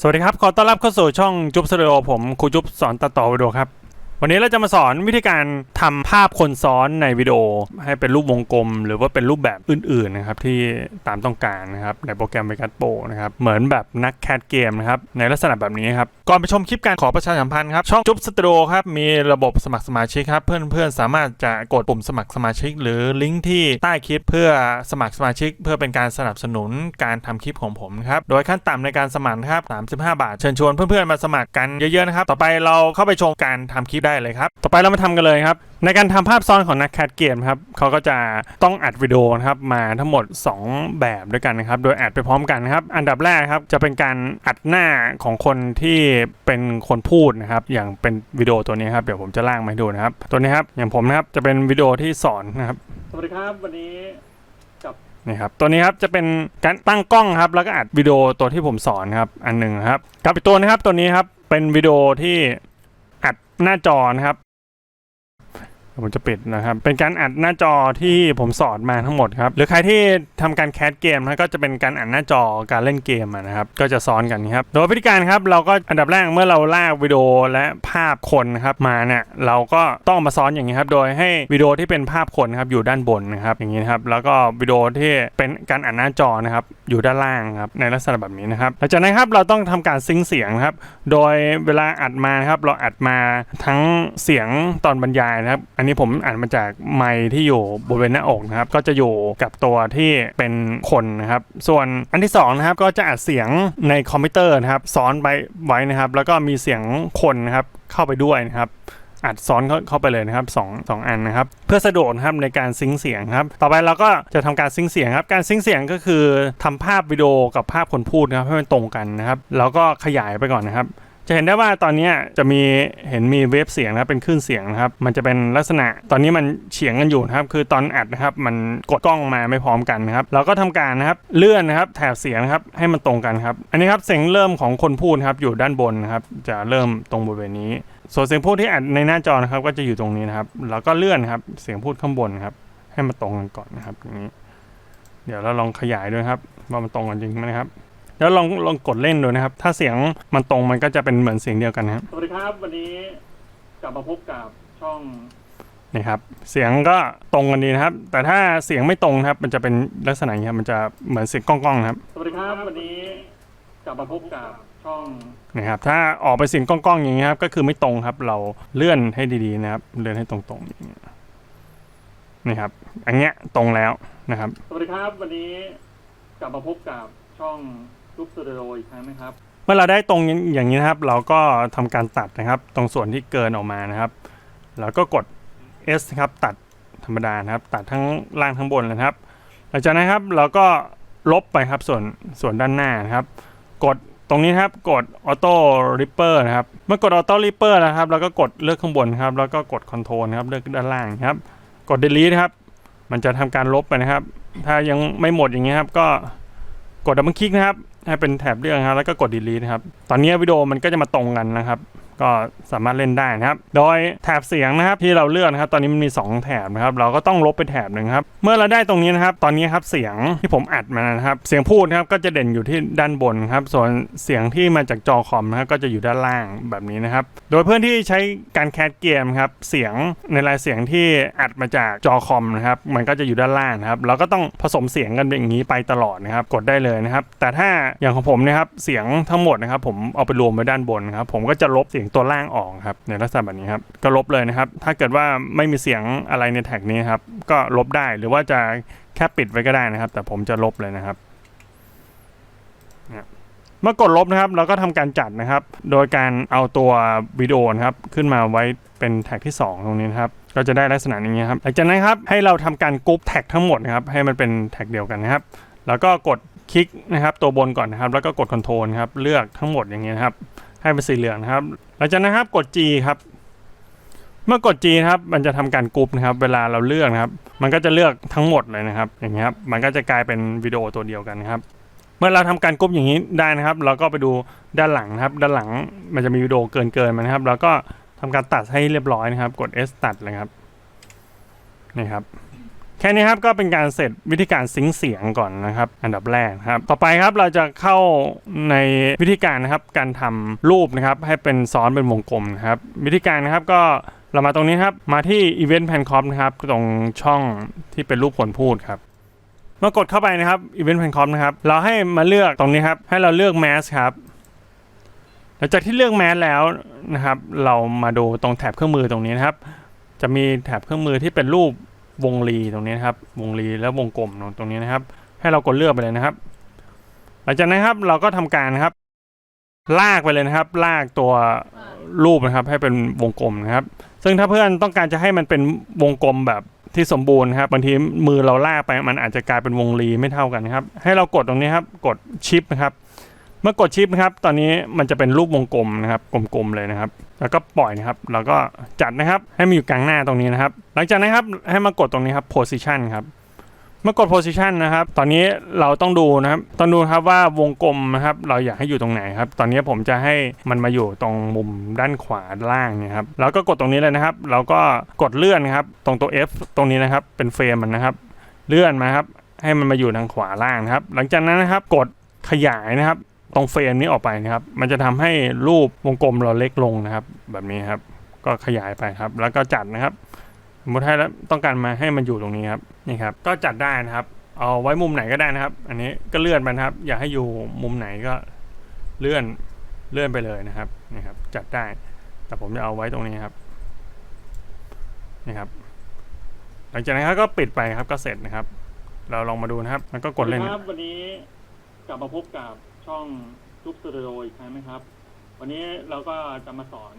สวัสดีครับ ขอต้อนรับเข้าสู่ช่องจุ๊บสตูดิโอผมครูจุ๊บสอนตัดต่อวิดีโอครับ วันนี้เราจะมาสอนวิธีการทำภาพคนซ้อนในวิดีโอ ให้เป็นรูปวงกลม หรือว่าเป็นรูปแบบอื่นๆนะครับที่ตามต้องการนะครับในโปรแกรม Vegas Pro นะครับเหมือนแบบนักแคดเกมนะครับในลักษณะแบบนี้ครับก่อนไปชมคลิปการขอประชาสัมพันธ์ครับช่องจุ๊บสตูดิโอครับมีระบบสมัครสมาชิกครับเพื่อนๆสามารถจะกดปุ่มสมัครสมาชิก หรือลิงก์ที่ใต้คลิปเพื่อสมัครสมาชิก เพื่อเป็นการสนับสนุนการทำคลิปของผมครับโดยขั้นต่ำในการสมัครครับ35 บาทเชิญชวนเพื่อนๆมาสมัครกันเยอะๆนะครับต่อไปเราเข้าไปชมการทำคลิปได้เลยครับ ต่อไปเรามาทำกันเลยครับ ในการทำภาพซ้อนของนักแคดเกมครับเขาก็จะต้องอัดวิดีโอนะครับมาทั้งหมด 2 แบบด้วยกันนะครับ โดยอัดไปพร้อมกันนะครับ อันดับแรกครับจะเป็นการอัดหน้าของคนที่เป็นคนพูดนะครับ อย่างเป็นวิดีโอตัวนี้ครับ เดี๋ยวผมจะล่างมาให้ดูนะครับ ตัวนี้ครับ อย่างผมนะครับจะเป็นวิดีโอที่สอนนะครับ สวัสดีครับวันนี้กับนี่ครับตัวนี้ครับจะเป็นการตั้งกล้องครับแล้วก็อัดวิดีโอตัวที่ผมสอนครับอันหนึ่งครับกับอีกตัวนะครับตัวนี้ครับเป็นวิดีโอที่อัด หน้าจอนะครับ ผมจะปิดนะครับ เป็นการอัดหน้าจอที่ผมสอนมาทั้งหมดครับ หรือใครที่ทำการแคสเกมนะก็จะเป็นการอัดหน้าจอการเล่นเกมนะครับ ก็จะซ้อนกันครับ โดยวิธีการครับเราก็อันดับแรกเมื่อเราลากวิดีโอและภาพคนนะครับมาเนี่ยเราก็ต้องมาซ้อนอย่างนี้ครับ โดยให้วิดีโอที่เป็นภาพคนครับอยู่ด้านบนนะครับอย่างนี้ครับ แล้วก็วิดีโอที่เป็นการอัดหน้าจอนะครับอยู่ด้านล่างครับในลักษณะแบบนี้นะครับหลังจากนั้นครับเราต้องทำการซิงเสียงครับ โดยเวลาอัดมานะครับเราอัดมาทั้งเสียงตอนบรรยายนะครับอันนี้ผมอัดมาจากไมค์ที่อยู่บริเวณหน้าอกนะครับ ก็จะอยู่กับตัวที่เป็นคนนะครับ ส่วนอันที่สองนะครับก็จะอัดเสียงในคอมพิวเตอร์นะครับซ้อนไปไว้นะครับ แล้วก็มีเสียงคนนะครับเข้าไปด้วยนะครับอัดซ้อนเข้าเข้าไปเลยนะครับสองสองอันนะครับ เพื่อสะดวกครับในการซิงเสียงครับ ต่อไปเราก็จะทำการซิงเสียงครับ การซิงเสียงก็คือทำภาพวิดีโอกับภาพคนพูดนะครับให้มันตรงกันนะครับ แล้วก็ขยายไปก่อนนะครับ จะเห็นได้ว่าตอนนี้จะมีเห็นมีเวฟเสียงนะครับเป็นคลื่นเสียงนะครับ มันจะเป็นลักษณะตอนนี้มันเฉียงกันอยู่นะครับ คือตอนอัดนะครับ มันกดกล้องมาไม่พร้อมกันนะครับเราก็ทำการนะครับเลื่อนนะครับแถบเสียงนะครับให้มันตรงกันครับอันนี้ครับเสียงเริ่มของคนพูดครับอยู่ด้านบนนะครับ จะเริ่มตรงบริเวณนี้ ส่วนเสียงพูดที่อัดในหน้าจอนะครับ ก็จะอยู่ตรงนี้นะครับแล้วก็เลื่อนครับเสียงพูดข้างบนครับ ให้มันตรงกันก่อนนะครับอย่างนี้ เดี๋ยวเราลองขยายด้วยครับว่ามันตรงกันจริงไหมครับ แล้วลองลองกดเล่นดูนะครับ ถ้าเสียงมันตรงมันก็จะเป็นเหมือนเสียงเดียวกันนะครับสวัสดีครับ วันนี้กลับมาพบกับช่องนี่ครับ เสียงก็ตรงกันดีนะครับ แต่ถ้าเสียงไม่ตรงนะครับ มันจะเป็นลักษณะอย่างนี้ครับมันจะเหมือนเสียงก้องๆนะครับสวัสดีครับ วันนี้กลับมาพบกับช่องนะครับ ถ้าออกไปเสียงก้องๆอย่างนี้ครับก็คือไม่ตรงครับ เราเลื่อนให้ดีๆนะครับ เลื่อนให้ตรงๆอย่างเงี้ยนี่ครับอันเนี้ยตรงแล้วนะครับ สวัสดีครับ วันนี้กลับมาพบกับช่อง รูปสตูดิโออีกครั้งนะครับ เมื่อเราได้ตรงอย่างนี้นะครับ เราก็ทำการตัดนะครับ ตรงส่วนที่เกินออกมานะครับ แล้วก็กด S นะครับ ตัดธรรมดานะครับ ตัดทั้งล่างทั้งบนเลยครับ หลังจากนั้นครับเราก็ลบไปครับส่วนส่วนด้านหน้านะครับ กดตรงนี้ครับกด Auto Ripper นะครับ เมื่อกด Auto Ripper นะครับเราก็กดเลือกข้างบนครับ แล้วก็กด Control ครับเลือกด้านล่างครับ กด Delete ครับ มันจะทำการลบไปนะครับ ถ้ายังไม่หมดอย่างนี้ยครับ ก็กดดับเบิลคลิกนะครับ ให้เป็นแถบเรื่องครับแล้วก็กด delete นะครับ ตอนนี้วิดีโอมันก็จะมาตรงกันนะครับ ก็สามารถเล่นได้นะครับ โดยแถบเสียงนะครับที่เราเลือกนะครับ ตอนนี้มันมี 2 แถบนะครับ เราก็ต้องลบไปแถบหนึ่งครับ เมื่อเราได้ตรงนี้นะครับ ตอนนี้ครับเสียงที่ผมอัดมานะครับ เสียงพูดนะครับก็จะเด่นอยู่ที่ด้านบนครับ ส่วนเสียงที่มาจากจอคอมนะครับก็จะอยู่ด้านล่างแบบนี้นะครับ โดยเพื่อนที่ใช้การแคสเกมครับ เสียงในรายเสียงที่อัดมาจากจอคอมนะครับ มันก็จะอยู่ด้านล่างนะครับ เราก็ต้องผสมเสียงกันอย่างนี้ไปตลอดนะครับ กดได้เลยนะครับ แต่ถ้าอย่างของผมนะครับ เสียงทั้งหมดนะครับ ผมเอาไปรวมไว้ด้านบนครับ ผมก็จะลบเสียงตัวล่างออกครับในลักษณะแบบนี้ครับก็ลบเลยนะครับ ถ้าเกิดว่าไม่มีเสียงอะไรในแท็กนี้ครับ ก็ลบได้หรือว่าจะแค่ปิดไว้ก็ได้นะครับ แต่ผมจะลบเลยนะครับเมื่อกดลบนะครับ เราก็ทำการจัดนะครับ โดยการเอาตัววิดีโอนะครับ ขึ้นมาไว้เป็นแท็กที่ 2 ตรงนี้นะครับก็จะได้ลักษณะนี้ครับหลังจากนั้นครับให้เราทำการกรุ๊ปแท็กทั้งหมดนะครับให้มันเป็นแท็กเดียวกันนะครับ แล้วก็กด คลิกนะครับตัวบนก่อนนะครับ แล้วก็กดคอนโทรลครับเลือกทั้งหมดอย่างเงี้ยครับ ให้เป็นสีเหลืองนะครับ หลังจากนั้นครับกด G ครับ เมื่อกด G ครับ มันจะทำการกรุ๊ปนะครับ เวลาเราเลือกนะครับ มันก็จะเลือกทั้งหมดเลยนะครับ อย่างเงี้ยครับ มันก็จะกลายเป็นวิดีโอตัวเดียวกันนะครับ เมื่อเราทำการกรุ๊ปอย่างนี้ได้นะครับ เราก็ไปดูด้านหลังนะครับ ด้านหลังมันจะมีวิดีโอเกินเกินมานะครับ เราก็ทำการตัดให้เรียบร้อยนะครับ กด S ตัดเลยครับนี่ครับ แค่นี้ครับก็เป็นการเสร็จวิธีการซิงค์เสียงก่อนนะครับ อันดับแรกครับ ต่อไปครับเราจะเข้าในวิธีการนะครับการทำรูปนะครับให้เป็นซ้อนเป็นวงกลมนะครับ วิธีการนะครับก็เรามาตรงนี้ครับ มาที่ Event p a n c o p นะครับ ตรงช่องที่เป็นรูปคนพูดครับเมื่อกดเข้าไปนะครับ Event p a n c o p นะครับ เราให้มาเลือกตรงนี้ครับ ให้เราเลือก Mask ครับหลังจากที่เลือก Mask แล้วนะครับ เรามาดูตรงแถบเครื่องมือตรงนี้นะครับ จะมีแถบเครื่องมือที่เป็นรูป วงรีตรงนี้นะครับ วงรีแล้ววงกลมตรงนี้นะครับ ให้เรากดเลือกไปเลยนะครับ หลังจากนั้นครับเราก็ทำการนะครับ ลากไปเลยนะครับ ลากตัวรูปนะครับ ให้เป็นวงกลมนะครับ ซึ่งถ้าเพื่อนต้องการจะให้มันเป็นวงกลมแบบที่สมบูรณ์ครับบางทีมือเราลากไปมันอาจจะกลายเป็นวงรีไม่เท่ากันครับ ให้เรากดตรงนี้ครับ กดชิปนะครับ เมื่อกดชิปนะครับ ตอนนี้มันจะเป็นรูปวงกลมนะครับ กลมๆเลยนะครับ แล้วก็ปล่อยนะครับ แล้วก็จัดนะครับ ให้มันอยู่กลางหน้าตรงนี้นะครับ หลังจากนั้นครับ ให้มากดตรงนี้ครับ position ครับเมื่อกด position นะครับ ตอนนี้เราต้องดูนะครับ ต้องดูครับว่าวงกลมนะครับ เราอยากให้อยู่ตรงไหนครับ ตอนนี้ผมจะให้มันมาอยู่ตรงมุมด้านขวาล่างเนี่ยครับ แล้วก็กดตรงนี้เลยนะครับเราก็กดเลื่อนนะครับ ตรงตัว F ตรงนี้นะครับ เป็นเฟรมมันนะครับ เลื่อนมาครับ ให้มันมาอยู่ทางขวาล่างนะครับ หลังจากนั้นนะครับ กดขยายนะครับ ตรงเฟรมนี้ออกไปนะครับ มันจะทำให้รูปวงกลมเราเล็กลงนะครับ แบบนี้ครับ ก็ขยายไปครับ แล้วก็จัดนะครับสมมติให้แล้วต้องการมาให้มันอยู่ตรงนี้ครับนี่ครับ ก็จัดได้นะครับเอาไว้มุมไหนก็ได้นะครับ อันนี้ก็เลื่อนไปนะครับ อยากให้อยู่มุมไหนก็เลื่อนเลื่อนไปเลยนะครับนี่ครับ จัดได้ แต่ผมจะเอาไว้ตรงนี้ครับนี่ครับ หลังจากนั้นครับก็ปิดไปครับก็เสร็จนะครับ เราลองมาดูนะครับ มันก็กดเล่นครับวันนี้กลับมาพบกับ ช่องทุบสตูดิโออีกครั้งนะครับ วันนี้เราก็จะมาสอน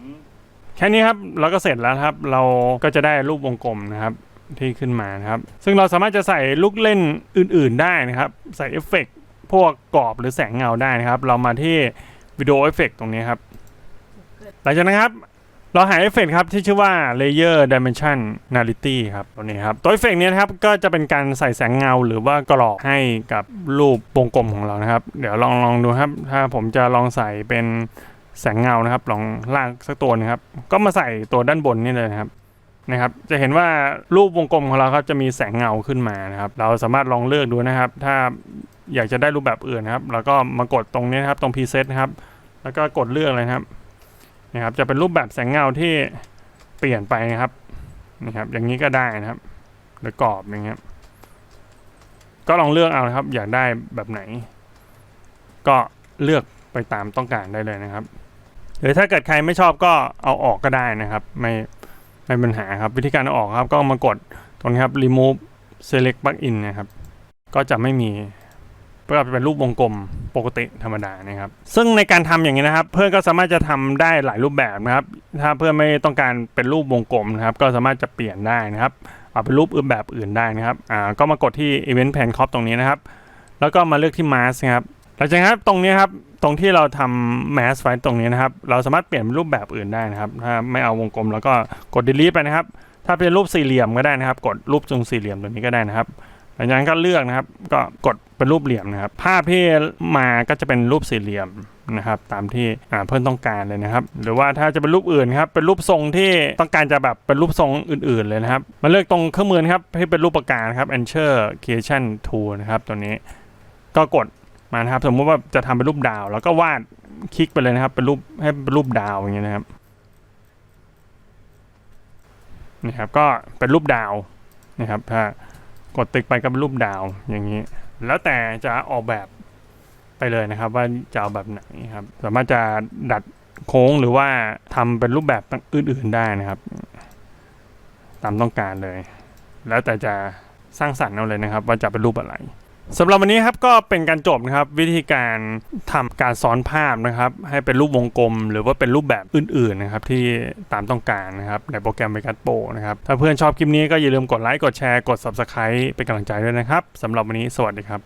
แค่นี้ครับเราก็เสร็จแล้วครับ เราก็จะได้รูปวงกลมนะครับที่ขึ้นมานะครับ ซึ่งเราสามารถจะใส่ลูกเล่นอื่น ๆได้นะครับ ใส่เอฟเฟกต์พวกกรอบหรือแสงเงาได้นะครับ เรามาที่วิดีโอเอฟเฟกต์ตรงนี้ครับ หลังจากนั้นครับ เราหาเอฟเฟกต์ครับที่ชื่อว่า Layer Dimension Narity ครับตัวนี้ครับ ตัวเอฟเฟกต์นี้นะครับก็จะเป็นการใส่แสงเงาหรือว่ากรอบให้กับรูปวงกลมของเรานะครับ เดี๋ยวลองลองดูครับ ถ้าผมจะลองใส่เป็นแสงเงานะครับ ลองลากสักตัวนะครับ ก็มาใส่ตัวด้านบนนี่เลยนะครับนะครับ จะเห็นว่ารูปวงกลมของเราครับจะมีแสงเงาขึ้นมานะครับ เราสามารถลองเลือกดูนะครับ ถ้าอยากจะได้รูปแบบอื่นนะครับ แล้วก็มากดตรงนี้นะครับตรง preset นะครับ แล้วก็กดเลือกเลยครับ นะครับจะเป็นรูปแบบแสงเงาที่เปลี่ยนไปนะครับนะครับ อย่างนี้ก็ได้นะครับหรือกรอบอย่างเงี้ยก็ลองเลือกเอานะครับ อยากได้แบบไหน ก็เลือกไปตามต้องการได้เลยนะครับ หรือถ้าเกิดใครไม่ชอบก็เอาออกก็ได้นะครับ ไม่ไม่ปัญหาครับ วิธีการเอาออกครับ ก็มากดตรงนี้ครับ remove select plugin นะครับ ก็จะไม่มี ก็เป็นรูปวงกลมปกติธรรมดานะครับ ซึ่งในการทำอย่างนี้นะครับ เพื่อนก็สามารถจะทำได้หลายรูปแบบนะครับ ถ้าเพื่อนไม่ต้องการเป็นรูปวงกลมนะครับ ก็สามารถจะเปลี่ยนได้นะครับเอาเป็นรูปอื่นแบบอื่นได้นะครับอ่าก็มากดที่ event pan crop ตรงนี้นะครับ แล้วก็มาเลือกที่ mask นะครับหลังจากนั้นครับตรงนี้ครับตรงที่เราทำ mask ไว้ตรงนี้นะครับ เราสามารถเปลี่ยนเป็นรูปแบบอื่นได้นะครับ ถ้าไม่เอาวงกลมแล้วก็กด delete ไปนะครับ ถ้าเป็นรูปสี่เหลี่ยมก็ได้นะครับ กดรูปทรงสี่เหลี่ยมตัวนี้ก็ได้นะครับ หลังจากนั้นก็เลือกนะครับ ก็กดเป็นรูปเหลี่ยมนะครับ ภาพที่มาก็จะเป็นรูปสี่เหลี่ยมนะครับ ตามที่เพื่อนต้องการเลยนะครับ หรือว่าถ้าจะเป็นรูปอื่นครับ เป็นรูปทรงที่ต้องการจะแบบเป็นรูปทรงอื่น ๆเลยนะครับ มาเลือกตรงเครื่องมือนะครับที่เป็นรูปปากกาครับ Ensure Creation Tool นะครับ ตัวนี้ ก็กดมานะครับ สมมติว่าจะทำเป็นรูปดาว แล้วก็วาดคลิกไปเลยนะครับ เป็นรูปให้เป็นรูปดาวอย่างเงี้ยนะครับนี่ครับ ก็เป็นรูปดาวนะครับถ้า กดตึกไปก็เป็นรูปดาวอย่างนี้ แล้วแต่จะออกแบบไปเลยนะครับ ว่าจะเอาแบบไหนครับ สามารถจะดัดโค้งหรือว่าทำเป็นรูปแบบอื่นๆได้นะครับ ตามต้องการเลย แล้วแต่จะสร้างสรรค์เอาเลยนะครับ ว่าจะเป็นรูปอะไร สำหรับวันนี้ครับก็เป็นการจบนะครับวิธีการทำการซ้อนภาพนะครับ ให้เป็นรูปวงกลม หรือว่าเป็นรูปแบบอื่นๆนะครับที่ตามต้องการนะครับในโปรแกรม Vegas Pro นะครับถ้าเพื่อนชอบคลิปนี้ก็อย่าลืมกดไลค์กดแชร์กด Subscribe เป็นกำลังใจด้วยนะครับสำหรับวันนี้สวัสดีครับ